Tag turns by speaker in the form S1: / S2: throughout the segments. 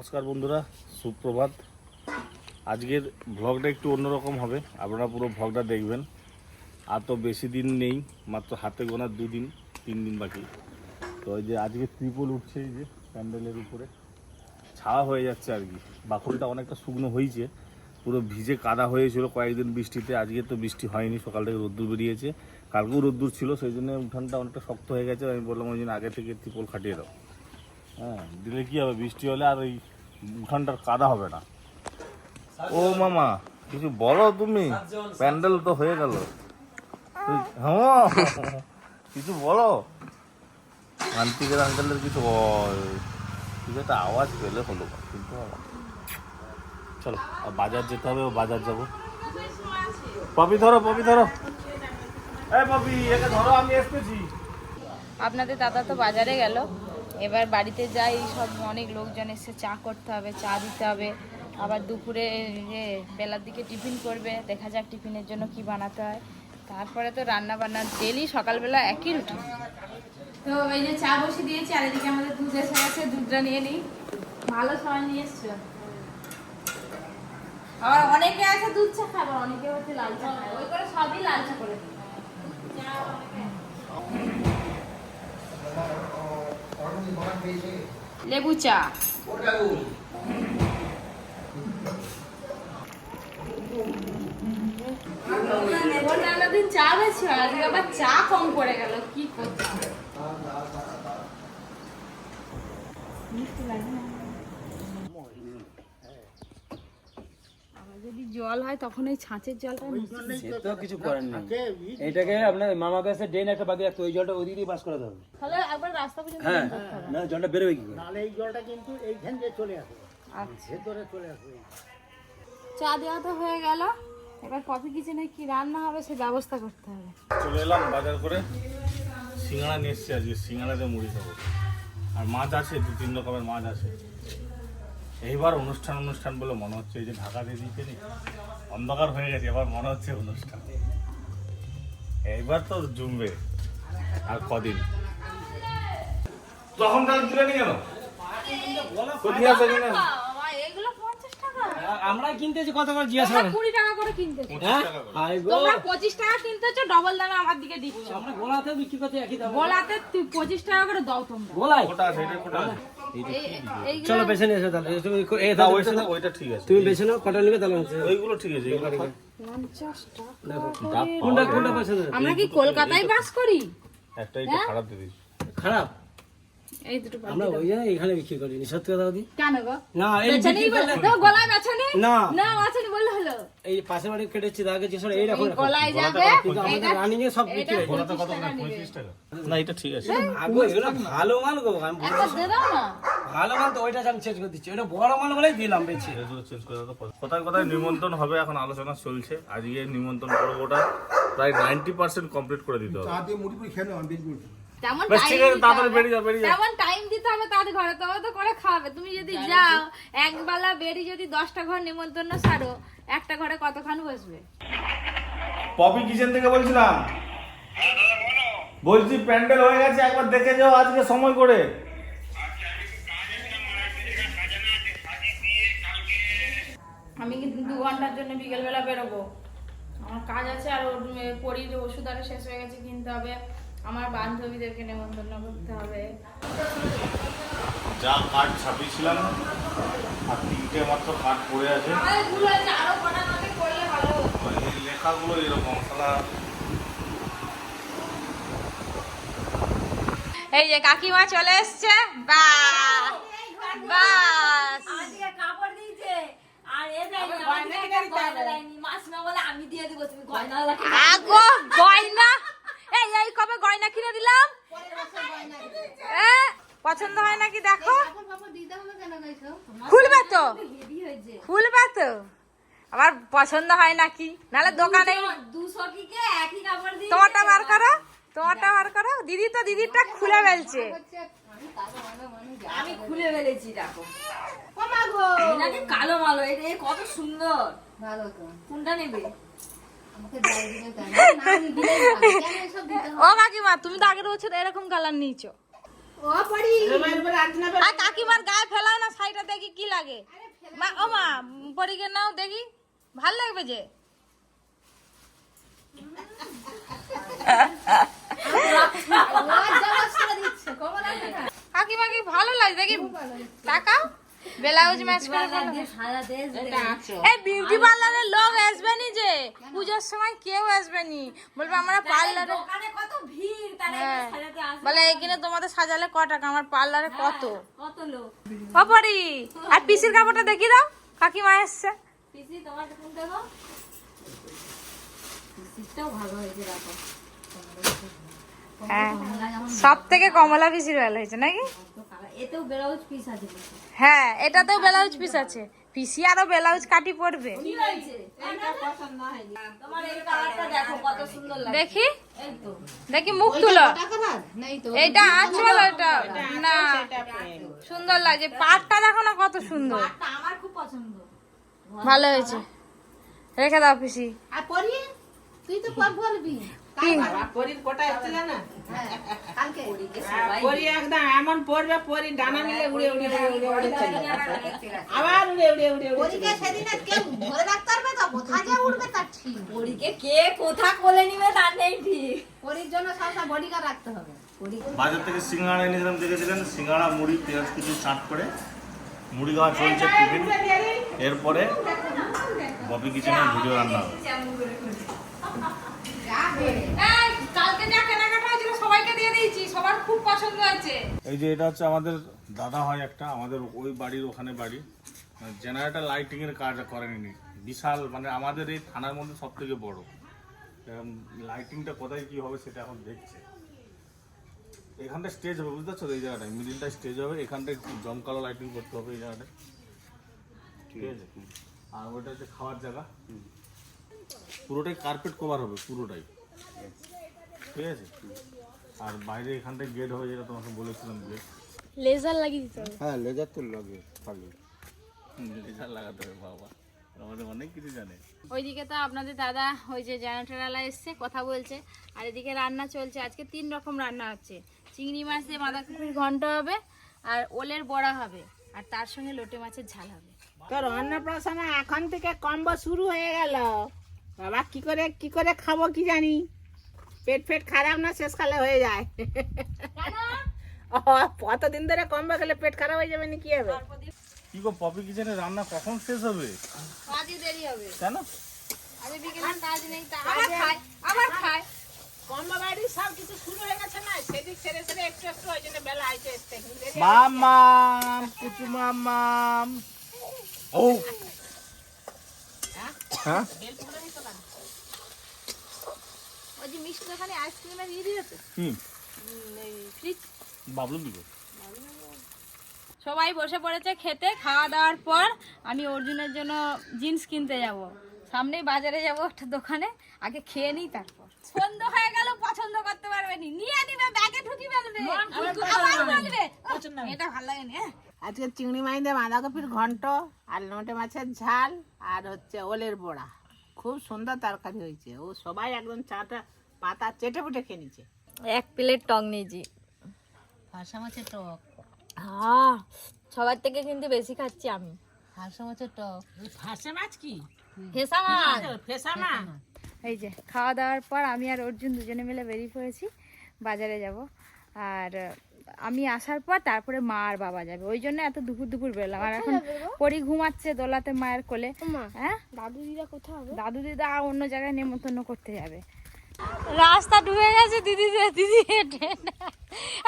S1: নমস্কার বন্ধুরা, সুপ্রভাত। আজকের ভ্লগটা একটু অন্যরকম হবে, আপনারা পুরো ভ্লগটা দেখবেন। আর তো বেশি দিন নেই, মাত্র হাতে গোনা দুদিন, তিন দিন বাকি। তো এই যে আজকে ত্রিপল উঠছে, এই যে প্যান্ডেলের উপরে। ছাওয়া হয়ে যাচ্ছে আর কি। বাকুলটা অনেকটা শুকনো হয়েছে, পুরো ভিজে কাদা হয়েছিল কয়েকদিন বৃষ্টিতে। আজকে তো বৃষ্টি হয়নি, সকাল থেকে রোদ্দুর বেরিয়েছে। কালকেও রোদ্দুর ছিল, সেই জন্য উঠানটা অনেকটা শক্ত হয়ে গেছে। আমি বললাম ওই জন্য আগে থেকে ত্রিপল খাটিয়ে দাও। হ্যাঁ দিলে কি হবে? বৃষ্টি হলে আর ওই উঠানটার কাদা হবে না। ও মামা, কিছু বলো তুমি? প্যান্ডেল তো হয়ে গেল। হ্যাঁ কিছু বলো? আন্টিকের আঙ্কেলের কিছু কিছু একটা আওয়াজ পেলে হলো, কিন্তু চলো বাজার যেতে হবে, ও বাজার যাব। পপি, ধরো পপি, ধরো। এই পপি, একে ধরো, আমি এসেছি।
S2: আপনাদের দাদা তো বাজারে গেল। এবার বাড়িতে যাই, সব অনেক লোকজন এসে চা করতে হবে, চা দিতে হবে। আবার দুপুরে বেলার দিকে টিফিন করবে, দেখা যাক টিফিনের জন্য কি বানাতে হয়। তারপরে তো রান্না বান্না ডেলি সকালবেলা একই রুটি তো এই যে চা বসে দিয়েছি, আর এদিকে আমাদের দুধ এসে গেছে, দুধটা নিয়ে নিই। ভালো সময় নিয়ে এসছো? আবার অনেকে আছে দুধ চা খাবে অনেকে হচ্ছে লাল চা ওই করে সবই লাল চা করে দিই। লেবু চা। দিন চা বেছে আজকে আবার চা কম করে গেল কি করতে মিষ্টি লাগে না? আবার যদি জল হয় তখন ওই ছাঁচের জলটা মিষ্টি।
S3: সে তো কিছু করেন না এটাকে আপনার মামা কাছে একটা বাকি রাখতে ওই জলটা ওই দিকে পাস করাতে হবে।
S2: তাহলে একবার রাস্তা পর্যন্ত
S3: হ্যাঁ। না জলটা বেরোবে কি করে?
S4: তাহলে এই জলটা কিন্তু এইখান দিয়ে চলে আসবে
S2: আচ্ছা।
S4: ভেতরে চলে আসবে।
S2: চা দেওয়া তো হয়ে গেল। এবার কফি কিচেনে কি রান্না হবে সে ব্যবস্থা করতে হবে।
S1: চলে এলাম বাজার করে। সিঙ্গাড়া নিয়ে এসছি আজকে সিঙ্গাড়াতে মুড়ি খাব। আর মাছ আছে দু তিন রকমের মাছ আছে। এইবার অনুষ্ঠান অনুষ্ঠান বলে মনে হচ্ছে এই যে ঢাকা দিয়ে দিয়েছে নি? অন্ধকার হয়ে গেছে এবার মনে হচ্ছে অনুষ্ঠান। এইবার তো জমবে আর কদিন? তখন কাল তুলে নিয়ে গেল
S3: আমরা কিনতেছি কত করে জিজ্ঞাসা করেন?
S2: কুড়ি টাকা করে কিনতেছো।
S3: হ্যাঁ?
S2: তোমরা পঁচিশ টাকা কিনতেছো ডবল দামে আমার দিকে দিচ্ছ।
S3: আমরা গোলাতে বিক্রি করতে একই দাম।
S2: গোলাতে তুই পঁচিশ টাকা করে দাও তোমরা।
S3: গোলাই
S2: এই-
S3: চলো বেছে নিয়ে এসো তাহলে। তুমি এ দাও
S1: ওই না ওইটা ঠিক আছে।
S3: তুমি বেছে নাও কটা নেবে তাহলে
S1: ওইগুলো ঠিক আছে এগুলো ঠিক
S2: আছে 50 টাকা
S1: ডাব
S3: কোনটা কোনটা পছন্দ
S2: আমরা কি কলকাতায় বাস করি?
S1: একটাই তো খারাপ দিয়ে
S3: খারাপ?
S2: এই দুটো
S3: আমরা ওই জন্য এখানে বিক্রি করি সত্যি কথা বলি
S2: কেন গো?
S3: না এই
S2: বেছে বলে তো গলায় বেছে
S3: না।
S2: না বেছে নেই হলো।
S3: এই পাশের বাড়ি কেটেছি তাকে যে সব এইরকম
S2: এই গলায় যাবে
S3: কিন্তু রানিং এ সব বিক্রি হয়ে। যায়।
S1: কত করে পঁয়ত্রিশ টাকা? না এটা ঠিক আছে।
S3: আগো এগুলো ভালো মাল গো আমি
S2: একটা দিয়ে দাও না।
S3: ভালো মাল তো ওইটা আমি চেঞ্জ করে দিচ্ছি। ওটা বড় মাল বলেই দিলাম বেশি।
S1: এগুলো চেঞ্জ করে দাও কোথায় কোথায় নিমন্ত্রণ হবে এখন আলোচনা চলছে। আজকে নিমন্ত্রণ পর্বটা প্রায় নাইনটি পার্সেন্ট কমপ্লিট করে দিতে হবে।
S4: বলছি
S2: তেমন
S1: বেশ,
S2: টাইম
S1: ঠিক আছে,
S2: দিতে
S1: তাড়াতাড়ি
S2: হবে।
S1: বেরিয়ে যাও, বেরিয়ে যাও।
S2: তেমন টাইম দিতে হবে তার ঘরে তবে তো করে খাওয়াবে। তুমি যদি যাও একবেলা বেরি যদি দশটা ঘর নিমন্ত্রণ সারো একটা ঘরে কতক্ষণ বসবে?
S1: পপি কিচেন থেকে বলছিলাম। বলছি প্যান্ডেল হয়ে গেছে একবার দেখে যাও আজকে সময় করে।
S2: আমি কিন্তু দু ঘণ্টার জন্য বিকেলবেলা বেরোবো। আমার কাজ আছে আর ওর পরীর ওষুধ আরও শেষ হয়ে গেছে কিনতে হবে। আমার বান্ধবীদেরকে নেমন্তন্ন করতে হবে।
S1: যা কার্ড ছাপিয়েছিলাম আর তিনটে মাত্র কার্ড পড়ে আছে। লেখাগুলো এরকম সালা
S2: এই যে কাকিমা চলে এসছে বাস! বাস
S5: কাপড় দিয়েছে। আর আমি দিয়ে দিব তুমি গয়না রাখি
S2: আগো গয়না এই এই কবে গয়না কিনে দিলাম। পছন্দ হয় নাকি দেখো? খুলবে তো? খুলবে তো? আমার পছন্দ হয় নাকি? নাহলে দোকানে তোমারটা বার করো তোমারটা বার করো। দিদি তো দিদিরটা খুলে ফেলছে।
S5: আমি খুলে ফেলেছি দেখো। কালো মালো এটা কত সুন্দর।
S6: ভালো তো।
S5: কোনটা নেবে?
S2: ও কাকিমা তুমি তো আগের বছর এরকম কালার নিয়েছো। আর কাকিমার গায়ে ফেলাও না শাড়িটা দেখি কি লাগে। মা ও মা পরীকে নাও দেখি। ভালো লাগবে যে? কাকিমা কি ভালো লাগে দেখি? তাকাও। ব্লাউজ ম্যাচ করে এই বিউটি পার্লারের লোক আসবে নি যে? পূজার সময় কেউ আসবে নি। বলবে আমরা পার্লারে
S5: দোকানে কত ভিড় তারা
S2: হ্যাঁ। বলে এখানে তোমাদের সাজালে ক টাকা? আমার পার্লারে কত?
S5: কত লোক?
S2: অপরি আর পিসির কাপড়টা দেখি দাও। কাকিমা এসছে।
S5: পিসি তোমার কোন দেবো? পিসিটাও ভালো হয়েছে দেখো।
S2: হ্যাঁ। সব থেকে কমলা পিসির ভালো হয়েছে নাকি?
S5: এতেও ব্লাউজ পিস আছে
S2: হ্যাঁ এটাতেও ব্লাউজ পিস আছে। পিসি আরও ব্লাউজ কাটি পড়বে
S5: দেখো কত সুন্দর লাগে
S2: দেখি? দেখি মুখ তুলো। এইটা আঁচল এটা না সুন্দর লাগছে। পাটটা দেখো না কত সুন্দর।
S5: আমার খুব পছন্দ।
S2: ভালো হয়েছে। রেখে দাও পিসি।
S6: আর পড়ি তুই তো পর বলবি।
S7: পরি একদম এমন পড়বে পরি ডানা মিলে উড়ে উড়ে উড়ে উড়ে উড়ে চলে যাবে। আবার উড়ে উড়ে উড়ে উড়ে
S6: পরীকে সেদিন আর ধরে রাখতে পারবে তো? কোথায় যে উঠবে তার ঠিক।
S5: পরীকে কে কোথা কোলে নিবে তার নেই ঠিক।
S6: পরীর জন্য সবসময় বডিগার্ড রাখতে হবে।
S1: বাজার থেকে সিঙ্গাড়া এনেছিলাম দেখেছিলেন? সিঙ্গাড়া মুড়ি পেঁয়াজ কিছু চাট করে। মুড়ি খাওয়া চলছে টিফিন। এরপরে ববি কিচেনের ভিডিও রান্না হবে।
S2: কালকে যা কেনাকাটা হয়েছিল সবাইকে দিয়ে দিয়েছি সবার খুব পছন্দ হয়েছে।
S1: এই যে এটা হচ্ছে আমাদের দাদা হয় একটা আমাদের ওই বাড়ির ওখানে বাড়ি। জেনারেটর লাইটিং এর কাজ করেনি বিশাল মানে আমাদের এই থানার মধ্যে সব থেকে বড় লাইটিংটা কোথায় কি হবে সেটা এখন দেখছে। এখানটা স্টেজ হবে বুঝতে পারছ এই জায়গাটায়? মিডিলটা স্টেজ হবে এখানটা একটু জমকালো লাইটিং করতে হবে এই জায়গাটায়। ঠিক আছে? আর ওইটা হচ্ছে খাওয়ার জায়গা। পুরোটাই কার্পেট কভার হবে পুরোটাই। ঠিক আছে? আর বাইরে এখানটায় গেট হবে যেটা তোমাকে বলেছিলাম গেট
S2: লেজার লাগিয়ে দিতে হবে।
S4: হ্যাঁ লেজার তো লাগে
S1: লেজার লাগাতে হবে বাবা। আমাদের অনেক কিছু জানে।
S2: ওইদিকে তো আপনাদের দাদা ওই যে জেনারেটারওয়ালা এসছে কথা বলছে। আর এদিকে রান্না চলছে। আজকে তিন রকম রান্না হচ্ছে। চিংড়ি মাছ দিয়ে বাঁধাকপির ঘন্ট হবে আর ওলের বড়া হবে। আর তার সঙ্গে লোটে মাছের ঝাল হবে।
S7: তোর অন্নপ্রাশনে এখন থেকে কম্বো শুরু হয়ে গেল। বাবা কি করে কি করে খাব কি জানি? পেট ফেট খারাপ না শেষকালে হয়ে যায়। ও কতদিন ধরে কম্বো খেলে পেট খারাপ হয়ে যাবে না কি হবে?
S1: কি গো পপি কিচেনে রান্না কখন শেষ হবে?
S2: আজই দেরি হবে।
S1: কেন?
S2: আজ বিকেলে কাজ নেই তা আবার খায় আবার খায়।
S7: কম্বো বাড়ি সব কিছু শুরু হয়ে গেছে না সেদিক সেরে সেরে একটু একটু ওই জন্য বেলা আইতে আসতে
S1: মামাম কুচু মামাম ও হ্যাঁ
S2: ওই যে মিষ্টি দোকানে আইসক্রিমে দিয়ে দিয়েছে
S1: কি
S2: ফ্রিজ
S1: বাবলু দিবো।
S2: সবাই বসে পড়েছে খেতে খাওয়া দাওয়ার পর আমি অর্জুনের জন্য জিন্স কিনতে যাব। সামনেই বাজারে যাব একটা দোকানে আগে খেয়ে নিই তারপর। সন্ধ্যা হয়ে গেল পছন্দ করতে পারবে নি। নিয়ে নিবে ব্যাগে ঢুকি ফেলবে। আবার বলবে, "উহ, এটা ভালো লাগে না হ্যাঁ?"
S7: আজকে চিংড়ি মাছ দিয়ে বাঁধাকপির ঘন্ট আর লোটে মাছের ঝাল আর হচ্ছে ওলের বড়া। খুব সুন্দর তরকারি হয়েছে। ও সবাই একদম চাটা পাতা চেটে পুটে খেয়ে নিচ্ছে
S2: এক প্লেট টক নিয়েছি।
S6: হাসা মাছের টক?
S2: হ্যাঁ সবার থেকে কিন্তু বেশি খাচ্ছি আমি।
S6: হাসা মাছের টক?
S7: ফাঁসে মাছ কি?
S2: ফেসা মাছ?
S7: ফেসা মাছ।
S2: এই যে খাওয়া দাওয়ার পর আমি আর অর্জুন দুজনে মিলে বেরিয়ে পড়েছি। বাজারে যাব। আর আমি আসার পর তারপরে মা আর বাবা যাবে। ওই জন্য এত দুপুর দুপুর বেরলাম। আর এখন পরি ঘুমাচ্ছে দোলাতে মায়ের কোলে। হ্যাঁ? দাদু দিদা কোথাও দাদু দিদা অন্য জায়গায় নেমন্তন্ন করতে যাবে। রাস্তা ডুবে গেছে দিদি দিদি হেঁটে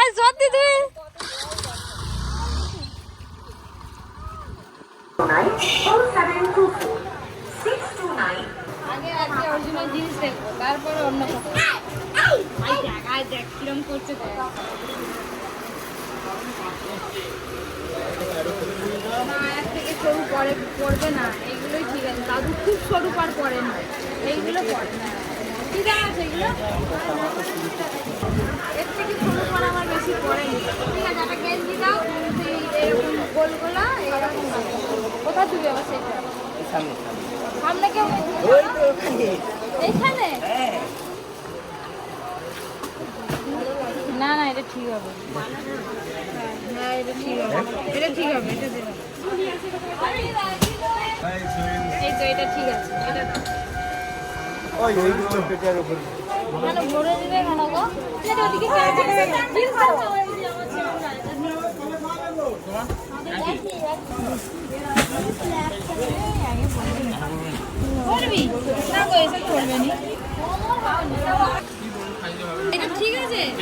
S2: আর সত্যি তুমি আগে আজকে অরিজিনাল জিনিস দেখব তারপরে অন্য কথা। দেখ কিরম করছে দেখ। না এর থেকে সরু পরে পড়বে না এইগুলোই ঠিক আছে। দাদু খুব সরু পার পরে না এইগুলো পড়ে না ঠিক আছে এগুলো? এর থেকে সরু পার আমার বেশি পড়েনি ঠিক আছে একটা গেঞ্জি দাও এরকম গোলগোলা এরকম কোথা তুই আবার সেটা? সামনে কেউ? এইখানে না না এটা ঠিক হবে হ্যাঁ এটা ঠিক হবে এটা ঠিক হবে এটা দেবে এই তো এটা ঠিক আছে এটা দাও কেন ভরে দিবে কেন গো এটা ওদিকে জিন্স দাও করবি না করবে নি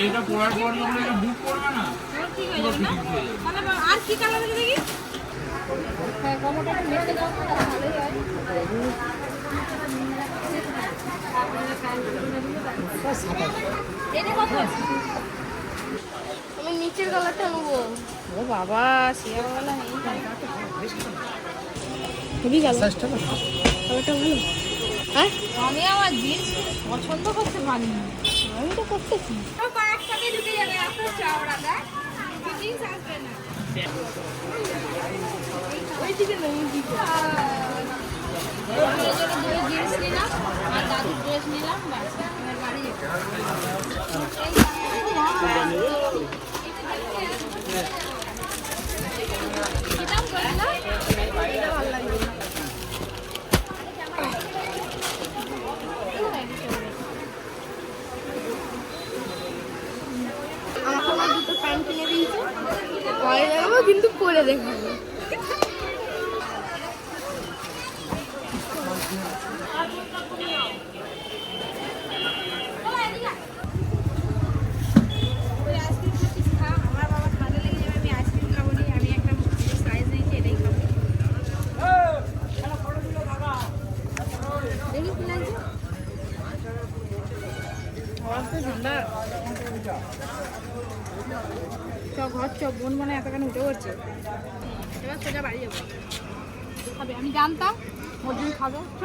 S2: এটা
S3: পড়ার পর এটা বুক করবে না।
S2: আর কি কালার আছে দেখি আমি নিচের কালারটা নেব ও বাবা শিয়া বাবা নেই খুবই গেল কালারটা হ্যাঁ আমি আমার জিন্স পছন্দ করতে পারিনি। আমি তো করতেছি। ঢুকে যাবে এত চওড়া দেখ ফিটিংস আসবে না ওই দিকে না ওই দিকে আমি এই জন্য দুটো জিন্স নিলাম আর দাদুর ড্রেস নিলাম ব্যাস এবার বাড়ি যাব কি দাম করলা? এটা ভালো লাগবে না। আমাকে আমার দুটো প্যান্ট কিনে দিয়েছে পরে দেখাবো কিন্তু পরে দেখাবো দেখি কি লাগছে আওয়াজ তো ঠান্ডা চ ঘর চ বোন মানে এতখানি উঠে পড়ছে। এবার সোজা বাড়ি যাব। খাবে আমি জানতাম ওর জন্য খাবে। চ।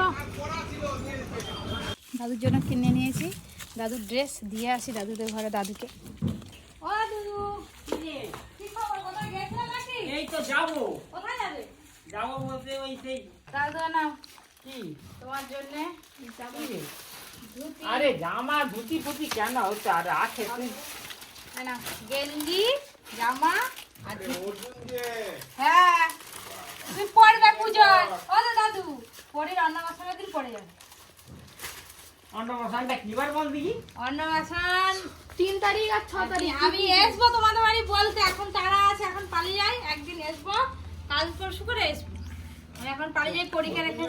S2: দাদুর জন্য কিনে নিয়েছি। দাদুর ড্রেস দিয়ে আসি দাদুদের ঘরে দাদুকে। ও দাদু কি খবর? কোথায় গেছিলে নাকি?
S3: এই তো যাব।
S2: কোথায় যাবে?
S3: যাব বলতে ওই সেই
S2: দাদু নাও।
S3: কি?
S2: তোমার জন্য যাব
S3: আরে জামা ধুতি ফুতি কেন হচ্ছে? আরে আছে তুই।
S2: না গেঞ্জি জামা আর। হ্যাঁ তুমি পড়বে পুজোয়। ও দাদু পরে অন্নপ্রাশনের দিন পড়ে যাবে।
S3: অন্নপ্রাশনটা কিবার বল দেখি।
S2: অন্নপ্রাশন তিন তারিখ আর ছ তারিখ। আমি আসব তোমাদের বাড়ি বলতে। এখন তারা আছে এখন পালিয়ে যাই একদিন আসব কাল পরশু করে আসব আমি এখন পালিয়ে যাই পরীক্ষা রেখে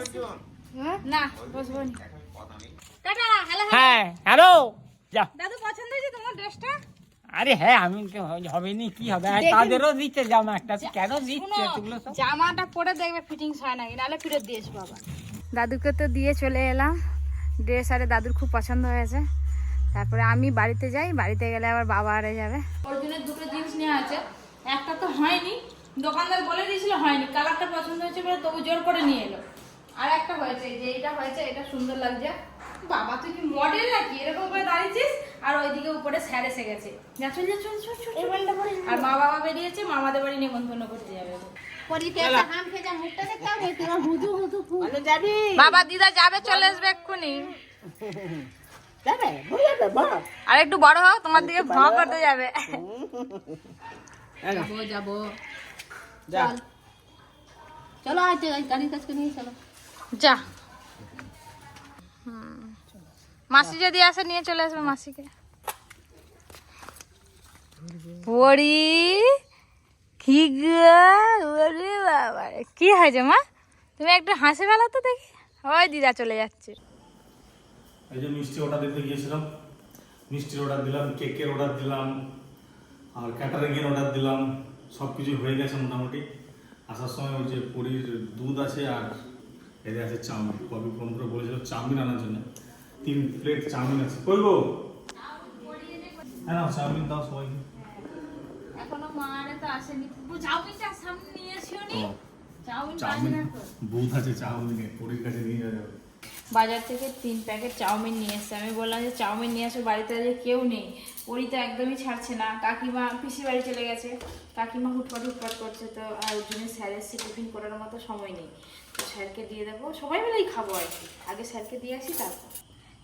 S2: না বসবো না। টাটা হ্যালো
S3: হ্যাঁ হ্যালো যা।
S2: দাদু পছন্দ হয়েছে তোমার ড্রেসটা?
S3: আরে হ্যাঁ আমি হবে নি কি হবে? তাদেরও দিচ্ছে জামা একটা কেন দিচ্ছে
S2: জামাটা পরে দেখবে ফিটিংস হয় নাকি নাহলে ফিরত দিয়েছি বাবা দাদুকে তো দিয়ে চলে এলাম। ড্রেস আরে দাদুর খুব পছন্দ হয়েছে। তারপরে আমি বাড়িতে যাই বাড়িতে গেলে আবার বাবা আরে যাবে। ওর দুটো জিনিস নেওয়া আছে একটা তো হয়নি দোকানদার বলে দিয়েছিল হয়নি কালারটা পছন্দ হয়েছে বলে তবু জোর করে নিয়ে এলো। আর একটা হয়েছে যে এটা হয়েছে এটা সুন্দর লাগছে। বাবা তুই কি মডেল নাকি? এরকম করে দাঁড়িয়েছিস? আর ওইদিকে উপরে স্যার এসে গেছে। যা চল যা চল চল চল, আর মা বাবা বেরিয়েছে মামাদের বাড়ি নিমন্ত্রণ করতে যাবে। বাবা দিদা যাবে চলে আসবে এক্ষুনি। আর একটু বড় হোক তোমার দিকে ভ করতে যাবে।
S7: যাব
S6: যাব।
S3: যা।
S6: চলো। আজ গাড়ির কাছকে নিয়ে চলো।
S2: যা। মাসি যদি আসে, নিয়ে চলে আসবে মাসিকে। ওরি, কি কি হয়েছে মা? তুমি একটু হাসি ফেলা তো দেখি। ওই দিদা চলে যাচ্ছে।
S1: এই যে মিষ্টি অর্ডার দিতে গিয়েছিলাম। মিষ্টির অর্ডার দিলাম, কেকের অর্ডার দিলাম, আর ক্যাটারিংয়ের অর্ডার দিলাম। সব কিছু হয়ে গেছে মোটামুটি। আসার সময় ওই যে পুরীর দুধ আছে আর এদের আছে চাউমিন। কবি ফোন করে বলেছিল চাউমিন আনার জন্য। তিন প্লেট চাউমিন আছে। কই গো? হ্যাঁ চাউমিন দাও সবাইকে।
S2: এখনও মারে তো আসেনি। চাউমিনটা সামনে নিয়ে এসিও নি? চাউমিন
S1: বুধ আছে চাউমিনে পুরীর কাছে নিয়ে যাওয়া যাবে।
S2: বাজার থেকে তিন প্যাকেট চাউমিন নিয়ে এসছে। আমি বললাম যে চাউমিন নিয়ে আসো বাড়িতে যে কেউ নেই। ওরই তো একদমই ছাড়ছে না। কাকিমা পিসি বাড়ি চলে গেছে। কাকিমা হুটপাট হুটপাট করছে তো আর ওর জন্য স্যার এসছে টিফিন করার মতো সময় নেই। তো স্যারকে দিয়ে দেবো। সবাই মিলেই খাব আর কি। আগে স্যারকে দিয়ে আসি তারপর।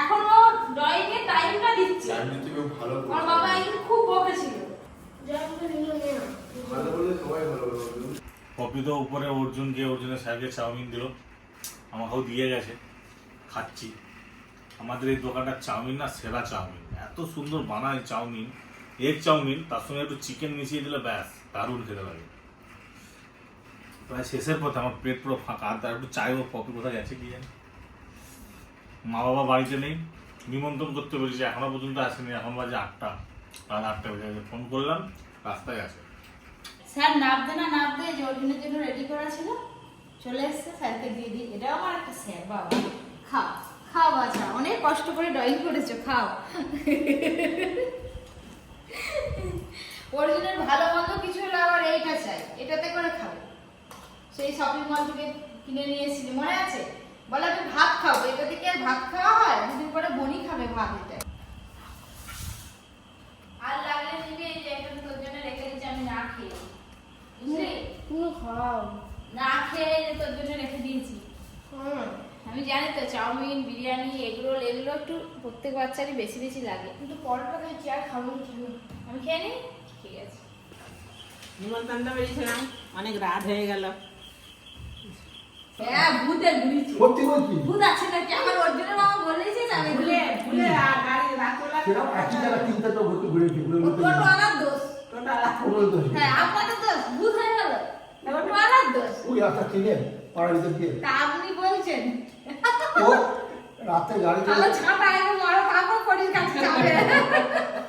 S2: এখন ও ড্রয়িং এর টাইমটা দিচ্ছে
S8: চাটনি খুব ভালো
S2: আমার বাবা একদিন খুব বকেছিল
S8: ভালো বললে সবাই ভালো
S1: পপি তো উপরে অর্জুন গিয়ে অর্জুনের স্যারকে চাউমিন দিল। আমাকেও দিয়ে গেছে। খাচ্ছি। আমাদের এই দোকানটার চাউমিন না সেরা চাউমিন। এত সুন্দর বানায় চাউমিন। এগ চাউমিন তার সঙ্গে একটু চিকেন মিশিয়ে দিলে ব্যাস দারুণ খেতে লাগে। প্রায় শেষের পথে আমার পেট পুরো ফাঁকা। আর তার একটু চাইব পপি কোথায় গেছে কি জানি। মা বাবা বাড়িতে নেই। নিমন্ত্রণ করতে পেরেছি এখনও পর্যন্ত আসেনি। এখন বাজে আটটা। রাত আটটা বেজে ফোন করলাম, রাস্তায় আছে।
S2: স্যার নাবতে না নাবতে যে অর্জুনের জন্য রেডি করা ছিল। চলে এসছে, স্যারকে দিয়ে দিই। এটাও আমার একটা স্যার, বাবা। খাও খাও বাছা। অনেক কষ্ট করে ড্রয়িং করেছ, খাও। অর্জুনের ভালো মন্দ কিছু হলে আবার এইটা চাই। এটাতে করে খাবে। সেই শপিং মল থেকে কিনে নিয়ে এসেছিলি, মনে আছে? বলে আমি ভাত খাব এটা থেকে আর ভাত খাওয়া হয়? দুদিন পরে বনি খাবে ভাত এটা আর লাগলে নিবি এই যে একটা তোর জন্য রেখে দিচ্ছি আমি না খেয়ে। বুঝলি?
S6: তুমি খাও।
S2: না খেয়ে যে তোর জন্য রেখে দিয়েছি।
S6: হুম
S2: আমি জানি তো চাউমিন বিরিয়ানি এগরোল এগুলো একটু প্রত্যেক বাচ্চারই বেশি বেশি লাগে।
S6: কিন্তু পরোটা খাইছি আর খাব
S2: আমি খেয়ে নিই ঠিক আছে।
S7: নিমন্ত্রণটা বেরিয়েছিলাম অনেক রাত হয়ে গেল।
S2: হ্যাঁ ভূতের ঘুরিয়েছি
S4: সত্যি বলছি?
S2: ভূত আছে নাকি? আমার অর্জুনের মামা বলেছে যাবে
S7: ভুলে ভুলে আর গাড়ি রাত করলাম
S4: একই জায়গা তিনটা তো ঘুরতে ঘুরেছি
S2: আনার দোষ। হ্যাঁ দোষ ভূত হয়ে গেল। দোষ।
S4: ওই রাস্তা চিনে পাড়ার ভিতর দিয়ে
S2: তা আপনি বলছেন।
S4: ও রাতে গাড়ি
S2: তাহলে ছাপা একদম মারো তারপর পরির কাছে যাবে।